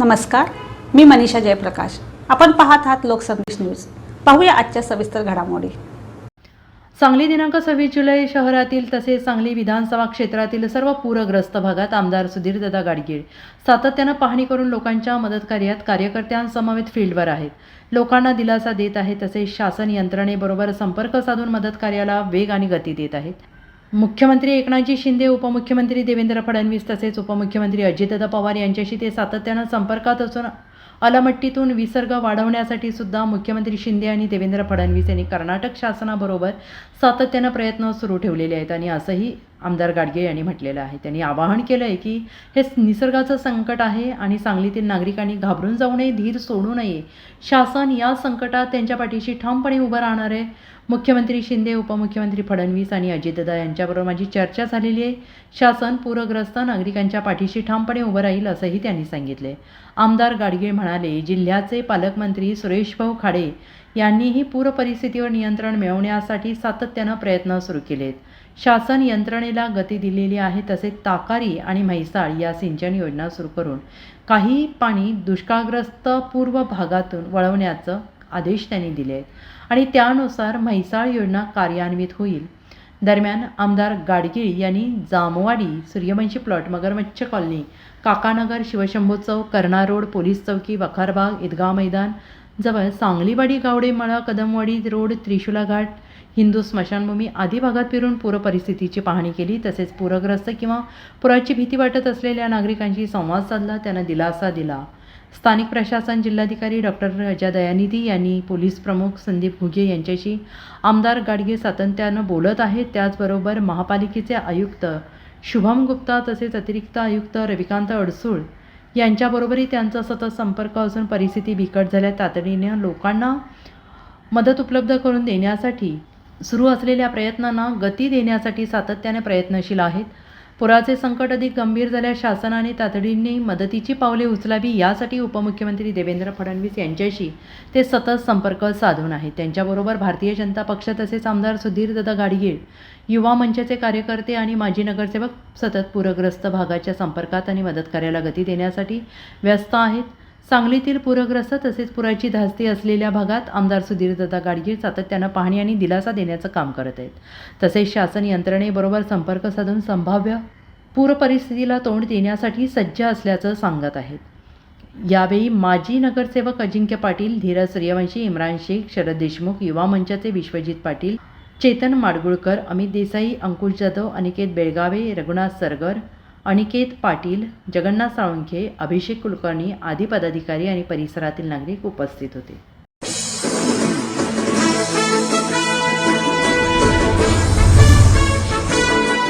नमस्कार मी मनीषा जयप्रकाश. आपण पाहत आहात लोकसंदेश न्यूज. पाहूया आजच्या सविस्तर घडामोडी. सांगली दिनांक सव्वीस जुलै शहरातील तसेच सांगली विधानसभा क्षेत्रातील सर्व पूरग्रस्त भागात आमदार सुधीरदादा गाडगीळ सातत्यानं पाहणी करून लोकांच्या मदत कार्यात कार्यकर्त्यांसमवेत फील्डवर आहेत. लोकांना दिलासा देत आहेत तसेच शासन यंत्रणेबरोबर संपर्क साधून मदत कार्याला वेग आणि गती देत आहेत. मुख्यमंत्री एकनाथजी शिंदे उपमुख्यमंत्री देवेंद्र फडणवीस तसेच उपमुख्यमंत्री अजितदादा पवार यांच्याशी ते सातत्यानं संपर्कात असून अलमट्टीतून विसर्ग वाढवण्यासाठी सुद्धा मुख्यमंत्री शिंदे आणि देवेंद्र फडणवीस यांनी कर्नाटक शासनाबरोबर सातत्यानं प्रयत्न सुरू ठेवलेले आहेत आणि असंही आमदार गाडगे यांनी म्हटलेलं आहे. त्यांनी आवाहन केलं आहे की हे निसर्गाचं संकट आहे आणि सांगलीतील नागरिकांनी घाबरून जाऊ नये धीर सोडू नये. शासन या संकटात त्यांच्या पाठीशी ठामपणे उभं राहणार आहे. मुख्यमंत्री शिंदे उपमुख्यमंत्री फडणवीस आणि अजितदा यांच्याबरोबर माझी चर्चा झालेली आहे. शासन पूरग्रस्त नागरिकांच्या पाठीशी ठामपणे उभं राहील असंही त्यांनी सांगितले आमदार गाडगे म्हणाले जिल्ह्याचे पालकमंत्री सुरेशभाऊ खाडे यांनीही पूर परिस्थितीवर नियंत्रण मिळवण्यासाठी सातत्यानं प्रयत्न सुरू केलेत. शासन यंत्रणेला गती दिलेली आहे तसेच ताकारी आणि म्हैसाळ या सिंचन योजना सुरू करून काही पाणी दुष्काळग्रस्त पूर्व भागातून वळवण्याचं आदेश त्यांनी दिले आहेत आणि त्यानुसार म्हैसाळ योजना कार्यान्वित होईल. दरम्यान आमदार गाडगीळ यांनी जामवाडी सूर्यवंशी प्लॉट मगरमच्छ colony Kakanagar Shivshambhu chowk Karna road police chowki Wakharbag Idgaon मैदान जवळ सांगलीवाडी गावडे मळा कदमवाडी रोड त्रिशुला घाट हिंदू स्मशानभूमी आदी भागात फिरून पूर परिस्थितीची पाहणी केली. तसेच पूरग्रस्त किंवा पुराची भीती वाटत असलेल्या नागरिकांशी संवाद साधला. त्यांना दिलासा दिला. स्थानिक प्रशासन जिल्हाधिकारी डॉक्टर रजा दयानिधी यांनी पोलीस प्रमुख संदीप घुगे यांच्याशी आमदार गाडगे सातत्यानं बोलत आहेत. त्याचबरोबर महापालिकेचे आयुक्त शुभम गुप्ता तसेच अतिरिक्त आयुक्त रविकांत अडसूळ यांच्याबरोबरही त्यांचा सतत संपर्क असून परिस्थिती बिकट झाल्या. तातडीने लोकांना मदत उपलब्ध करून देण्यासाठी सुरू असलेल्या प्रयत्नांना गती देण्यासाठी सातत्याने प्रयत्नशील आहेत. पुराचे संकट अधिक गंभीर झाल्यास शासनाने तातडीने मदतीची पावले उचलावी यासाठी उपमुख्यमंत्री देवेंद्र फडणवीस यांच्याशी ते सतत संपर्क साधून आहेत. त्यांच्याबरोबर भारतीय जनता पक्ष तसेच आमदार सुधीरदादा गाडगीळ युवा मंचाचे कार्यकर्ते आणि माजी नगरसेवक सतत पूरग्रस्त भागाच्या संपर्कात आणि मदत कार्याला गती देण्यासाठी व्यस्त आहेत. सांगलीतील पूरग्रस्त तसेच पुराची धास्ती असलेल्या भागात आमदार सुधीरदादा गाडगीळ सातत्यानं पाहणी आणि दिलासा देण्याचं काम करत आहेत. तसेच शासन यंत्रणेबरोबर संपर्क साधून संभाव्य पूर परिस्थितीला तोंड देण्यासाठी सज्ज असल्याचं सांगत आहेत. यावेळी माजी नगरसेवक अजिंक्य पाटील धीरज सूर्यवंशी इम्रान शेख शरद देशमुख युवा मंचाचे विश्वजित पाटील चेतन माडगुळकर अमित देसाई अंकुश जाधव अनिकेत बेळगावे रघुनाथ सरगर अनिकेत पाटील जगन्नाथ साळुंखे अभिषेक कुलकर्णी आदी पदाधिकारी आणि परिसरातील नागरिक उपस्थित होते.